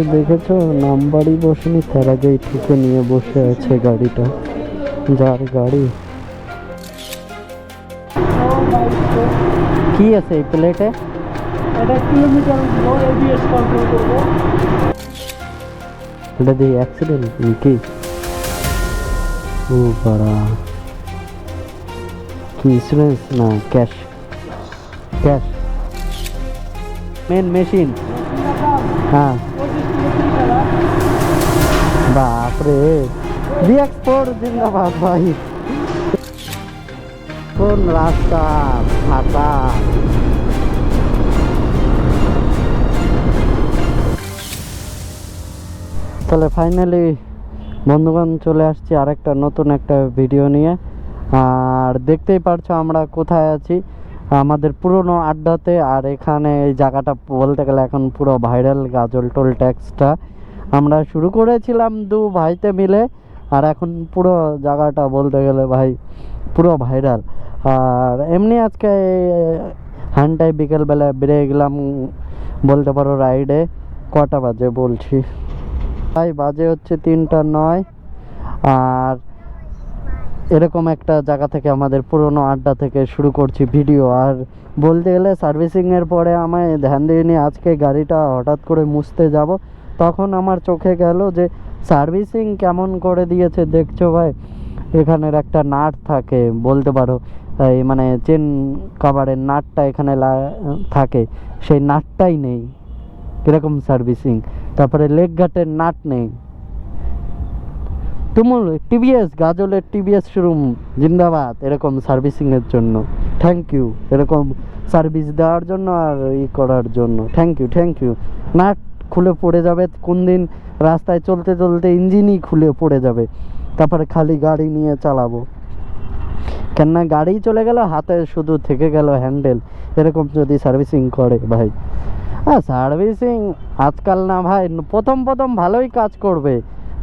ভাই দেখেছ? নাম্বারই বসেনি আগেই ঠুকে নিয়ে বসে আছে গাড়িটা যার গাড়ি। কি আছে এই প্লেটে এটা কিলোমিটার এবিএস কন্ট্রোল করব। এটা দিয়ে অ্যাক্সিডেন্ট কি ও বাড়া। কি ইন্স্যুরেন্স না ক্যাশ ক্যাশ মেন মেশিন হ্যাঁ পঁচিশ কিলো তিরিশ হাজার বাপরে রিয়াক্সপোর্ট জিন্দাবাদ ভাই। কোন রাস্তা? ফাঁকা তাহলে ফাইনালি বন্ধুগণ চলে আসছি আরেকটা নতুন একটা ভিডিও নিয়ে। আর দেখতেই পারছ আমরা কোথায় আছি। আমাদের পুরনো আড্ডাতে আর এখানে এই জায়গাটা বলতে গেলে এখন পুরো ভাইরাল গাজল টোল ট্যাক্সটা আমরা শুরু করেছিলাম দু ভাইতে মিলে, আর এখন পুরো জায়গাটা বলতে গেলে ভাই পুরো ভাইরাল আর এমনি আজকে হানটাই বিকেলবেলা বেরিয়ে গেলাম, বলতে পারো রাইডে কটা বাজে বলছি। তাই বাজে হচ্ছে তিনটা নয়, আর এরকম একটা জায়গা থেকে আমাদের পুরনো আড্ডা থেকে শুরু করছি ভিডিও। আর বলতে গেলে সার্ভিসিংয়ের পরে আমায় ধ্যান দিইনি আজকে গাড়িটা হঠাৎ করে মুছতে যাব তখন আমার চোখে গেল যে সার্ভিসিং কেমন করে দিয়েছে, দেখছ ভাই? এখানের একটা নাট থাকে, বলতে পারো, এই মানে চেন কাভারের নাটটা এখানে থাকে, সেই নাটটাই নেই কীরকম সার্ভিসিং। তারপরে লেগ গাটের নাট নেই। তুমুল টিভিএস, গাজলের টিভিএস শোরুম, জিন্দাবাদ, এরকম সার্ভিসিংয়ের জন্য। থ্যাংক ইউ এরকম সার্ভিস দেওয়ার জন্য আর ই করার জন্য। Thank you thank you nut খুলে পড়ে যাবে, কোন দিন রাস্তায় চলতে চলতে ইঞ্জিনই খুলে পড়ে যাবে। তারপরে খালি গাড়ি নিয়ে চালাবো। কেননা গাড়ি চলে গেল, হাতে শুধু থেকে গেল হ্যান্ডেল এরকম যদি সার্ভিসিং করে ভাই। হ্যাঁ সার্ভিসিং আজকাল না ভাই, প্রথম প্রথম ভালোই কাজ করবে।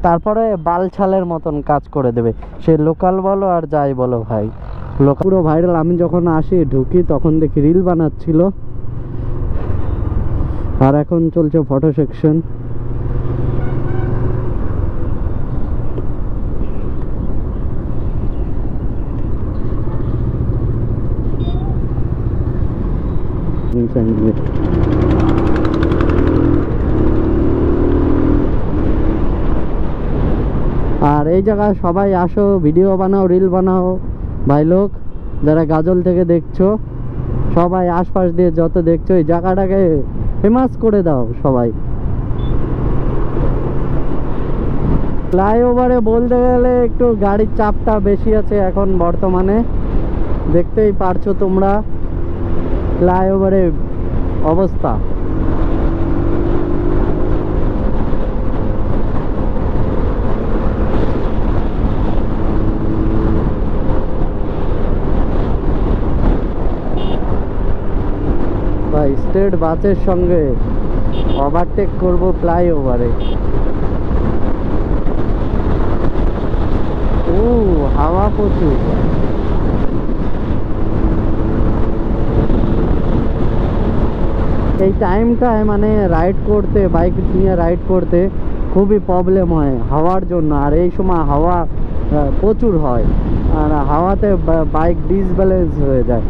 তারপরে বালছালের মতন কাজ করে দেবে। সে লোকাল বলো আর যাই বলো ভাই। পুরো ভাইরাল আমি যখন আসি, ঢুকি, তখন দেখি রিল বানাচ্ছিল। আর এখন চলছে ফটো সেকশন। আর এই জায়গায় সবাই আসো ভিডিও বানাও রিল বানাও। ভাই লোক, যারা গাজল থেকে দেখছ, সবাই আশপাশ দিয়ে যত দেখছ, এই জায়গাটাকে ফেমাস করে দাও সবাই। ফ্লাইওভারে বলতে গেলে একটু গাড়ির চাপটা বেশি আছে এখন বর্তমানে। দেখতেই পারছ তোমরা। ফ্লাইওভারের অবস্থা। বা স্টেট বাসের সঙ্গে ওভারটেক করব ফ্লাইওভারে ও হাওয়া প্রচুর। এই টাইমটায় মানে রাইড করতে বাইক নিয়ে রাইড করতে খুবই প্রবলেম হয় হাওয়ার জন্য। আর এই সময় হাওয়া প্রচুর হয়। আর হাওয়াতে বাইক ডিসব্যালেন্স হয়ে যায়।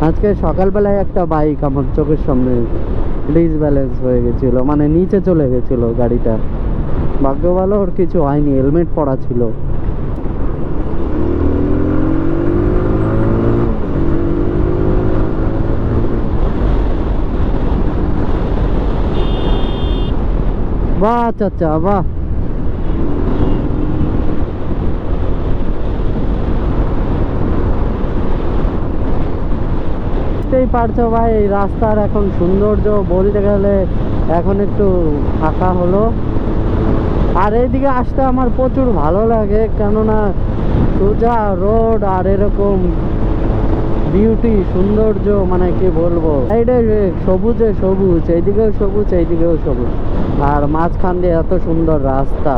আজকে সকালবেলায় একটা বাইক আমার চোখের সামনে ডিসব্যালেন্স হয়ে গেছিল মানে নিচে চলে গেছিল গাড়িটা। ভাগ্য ভালো ওর কিছু হয়নি হেলমেট পরা ছিল। বাহ, চাচা, বাহ। বুঝতেই পারছ ভাই, এই রাস্তার এখন সৌন্দর্য। বলতে গেলে এখন একটু ফাঁকা হলো। আর এইদিকে আসতে আমার প্রচুর ভালো লাগে, কেননা সোজা রোড আর এরকম বিউটি সৌন্দর্য মানে কি বলব? সাইডে সবুজে সবুজ, এইদিকেও সবুজ এইদিকেও সবুজ। আর মাঝখান দিয়ে এত সুন্দর রাস্তা।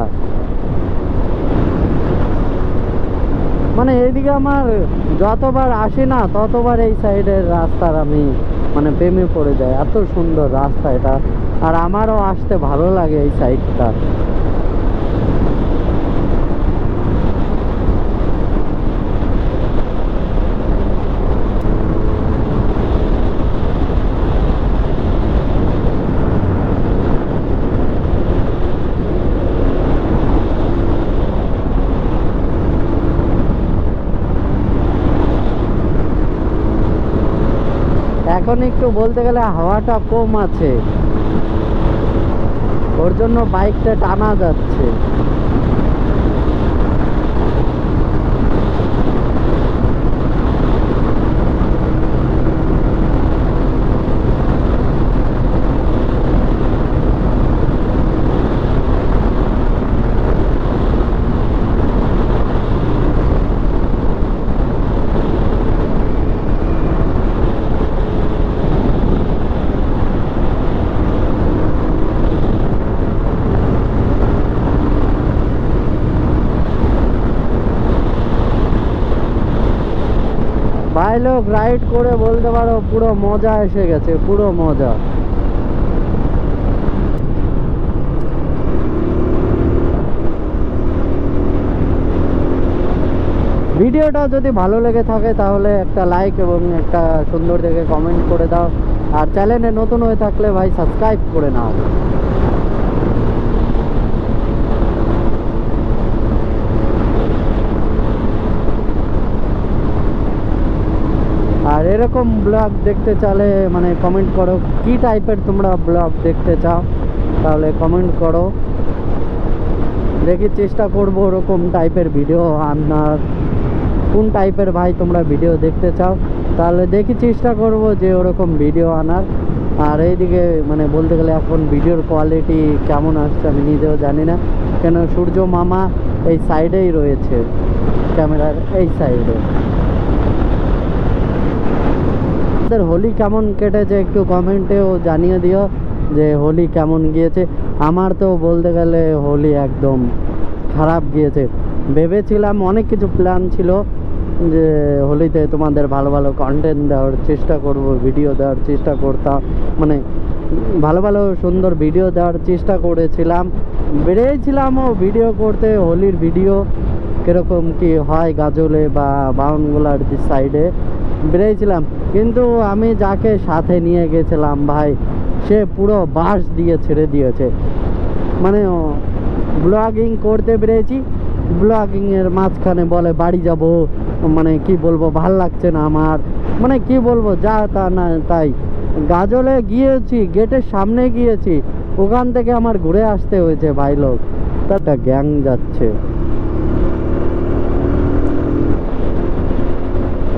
মানে এইদিকে আমার যতবার আসি না, ততবার এই সাইডের রাস্তার আমি মানে প্রেমে পড়ে যায় এত সুন্দর রাস্তা এটা। আর আমারও আসতে ভালো লাগে এই সাইডটা এখন একটু বলতে গেলে হাওয়াটা কম আছে। ওর জন্য বাইকটা টানা যাচ্ছে। লোক রাইড করে বলতে পারো, পুরো মজা এসে গেছে, পুরো মজা। ভিডিওটা যদি ভালো লেগে থাকে, তাহলে একটা লাইক এবং একটা সুন্দর দেখে কমেন্ট করে দাও। আর চ্যানেলে নতুন হয়ে থাকলে ভাই সাবস্ক্রাইব করে নাও। এরকম ব্লগ দেখতে চালে মানে কমেন্ট করো, কি টাইপের তোমরা ব্লগ দেখতে চাও, তাহলে কমেন্ট করো। দেখি চেষ্টা করব ওরকম টাইপের ভিডিও আনার, কোন টাইপের ভাই তোমরা ভিডিও দেখতে চাও, তাহলে দেখি চেষ্টা করব যে ওরকম ভিডিও আনার। আর এইদিকে মানে বলতে গেলে এখন ভিডিওর কোয়ালিটি কেমন আসছে আমি নিজেও জানি না, কেন সূর্য মামা এই সাইডেই রয়েছে ক্যামেরার এই সাইডে আমাদের হোলি কেমন কেটেছে একটু কমেন্টেও জানিয়ে দিও যে হোলি কেমন গিয়েছে। আমার তো বলতে গেলে হোলি একদম খারাপ গিয়েছে। ভেবেছিলাম অনেক কিছু প্ল্যান ছিল যে হোলিতে তোমাদের ভালো ভালো কন্টেন্ট দেওয়ার চেষ্টা করব ভিডিও দেওয়ার চেষ্টা করতাম। মানে ভালো ভালো সুন্দর ভিডিও দেওয়ার চেষ্টা করেছিলাম। বেরিয়েছিলামও ভিডিও করতে, হোলির ভিডিও কীরকম কি হয় গাজলে বা বাউনগোলার সাইডে বেরিয়েছিলাম। কিন্তু আমি যাকে সাথে নিয়ে গেছিলাম ভাই, সে পুরো বাস দিয়ে ছেড়ে দিয়েছে। মানে ব্লগিং করতে বেরিয়েছি ব্লগিংয়ের মাঝখানে বলে, বাড়ি যাব। মানে কি বলব, ভালো লাগছে না আমার। মানে কি বলব, যা তা না, তাই। গাজলে গিয়েছি, গেটের সামনে গিয়েছি। ওখান থেকে আমার ঘুরে আসতে হয়েছে ভাই লোক। তারটা গ্যাং যাচ্ছে।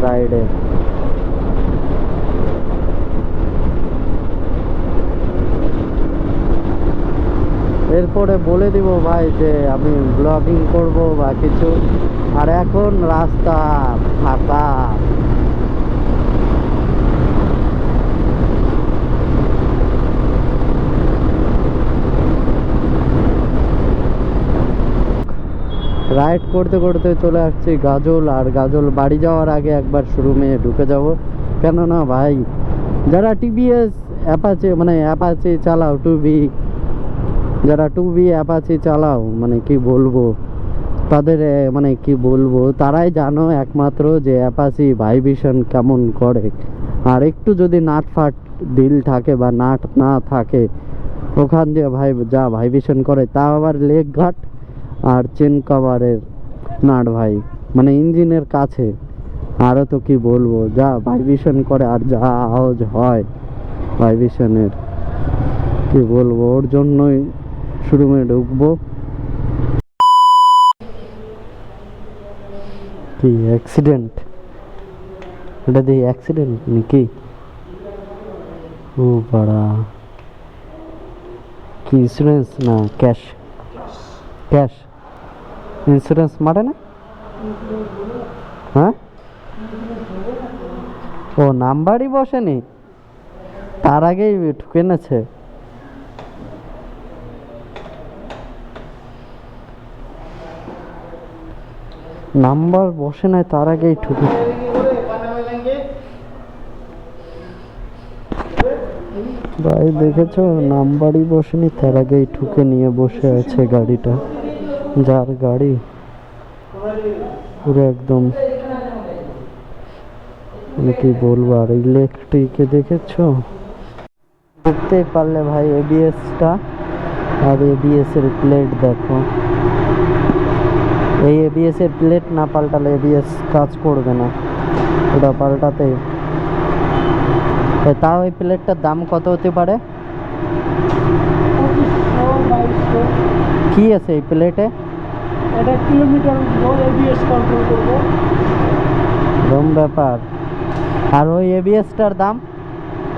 রাইডে। এরপরে বলে দিব ভাই যে আমি ব্লগিং করব বা কিছু। আর এখন রাস্তা ফাঁকা। রাইড করতে করতে চলে আসছি গাজল, আর গাজল বাড়ি যাওয়ার আগে একবার শোরুমে ঢুকে যাব। কেননা ভাই, যারা টিভিএস অ্যাপাচে মানে অ্যাপাচে চালাও টু বি যারা টু বি অ্যাপাচি চালাও মানে কি বলব? তাদের মানে কি বলব? তারাই জানো একমাত্র যে অ্যাপাচি ভাইব্রেশন কেমন করে। আর একটু যদি নাট ফাট ডিল থাকে বা নাট না থাকে, ওখান দিয়ে ভাই, যা ভাইব্রেশন করে, তা আবার লেগ ঘাট আর চেন কভারের নাট ভাই মানে ইঞ্জিনের কাছে। আরও তো কি বলব? যা ভাইব্রেশন করে আর যা আওয়াজ হয় ভাইব্রেশনের কি বলব? ওর জন্যই শোরুমে ঢুকবো। কি অ্যাক্সিডেন্ট এটা দিয়ে অ্যাক্সিডেন্ট নাকি? ও বাড়া। কি ইন্স্যুরেন্স না ক্যাশ ক্যাশ ইন্স্যুরেন্স মারে না? হ্যাঁ? ও নাম্বারই বসেনি। তার আগেই ঠুকে নেছে নাম্বার বসে নাই, তার আগেই ঠুকে ভাই, দেখেছ? নাম্বারই বসেনি, তার আগেই ঠুকে নিয়ে বসে আছে গাড়িটা। যার গাড়ি, পুরো একদম আমি কি বলব, আর ইলেকট্রিকে দেখেছ? দেখতেই পারলে ভাই এবিএসটা আর এবিএস এর প্লেট দেখো। এই এবিএস এর প্লেট না পাল্টালে এবিএস কাজ করবে না। ওটা পাল্টাতে এ, তাও এই প্লেটটার দাম কত হতে পারে? কি আছে এই প্লেটে এটা কিলোমিটার এবিএস কন্ট্রোল করব। রম ব্যাপার। আর ওই এবিএসটার দাম?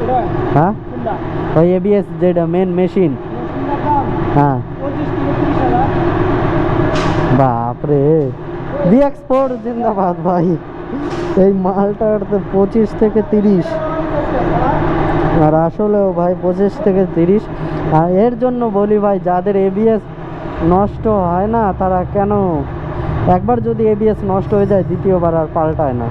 এটা হ্যাঁ? ওই এবিএস যেটা মেন মেশিন হ্যাঁ পঁচিশ থেকে তিরিশ হাজার বাপরে। বি এক্সপোর্ট জিন্দাবাদ ভাই। এই মালটার তো পঁচিশ থেকে তিরিশ। আর আসলেও ভাই পঁচিশ থেকে তিরিশ। আর এর জন্য বলি ভাই, যাদের এবিএস নষ্ট হয় না, তারা কেন? একবার যদি এবিএস নষ্ট হয়ে যায়, দ্বিতীয়বার আর পাল্টায় না?